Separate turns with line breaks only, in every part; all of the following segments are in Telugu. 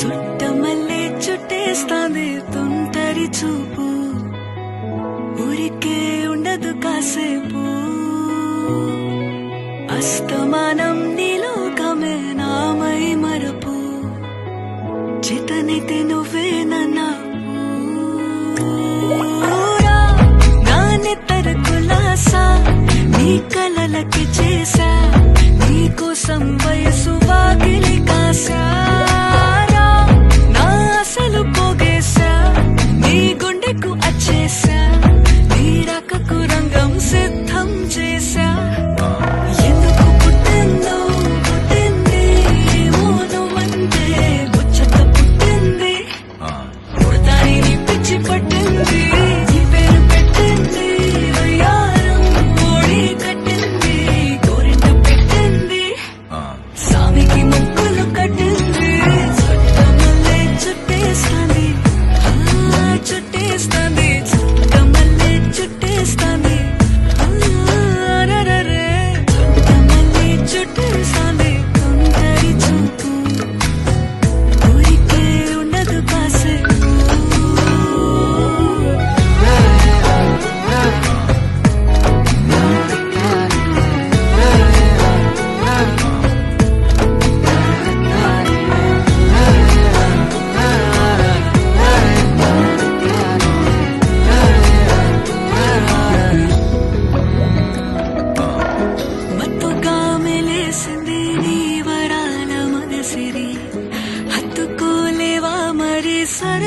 చుట్టమల్లి చుట్టేస్తాంది తుంటరి చూపు. ఊరికే ఉండదు కాసేపు. అస్తమానం నీలోకమే నామై మరపు. చితనితే నువ్వే నన్నా నా నితర నీ కలలకి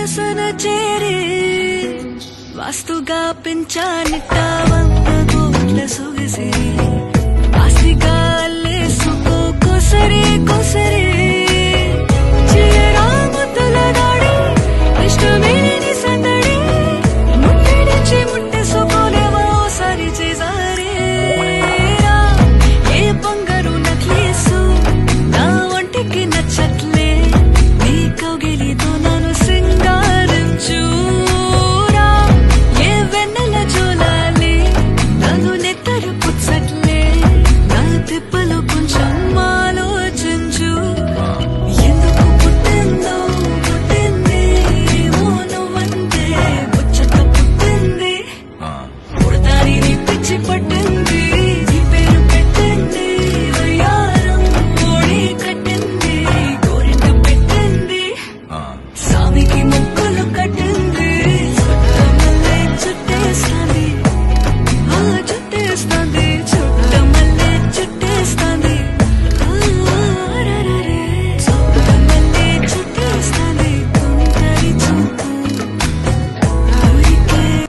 వాసన చేరి వాస్తుగా పెంచానిటావా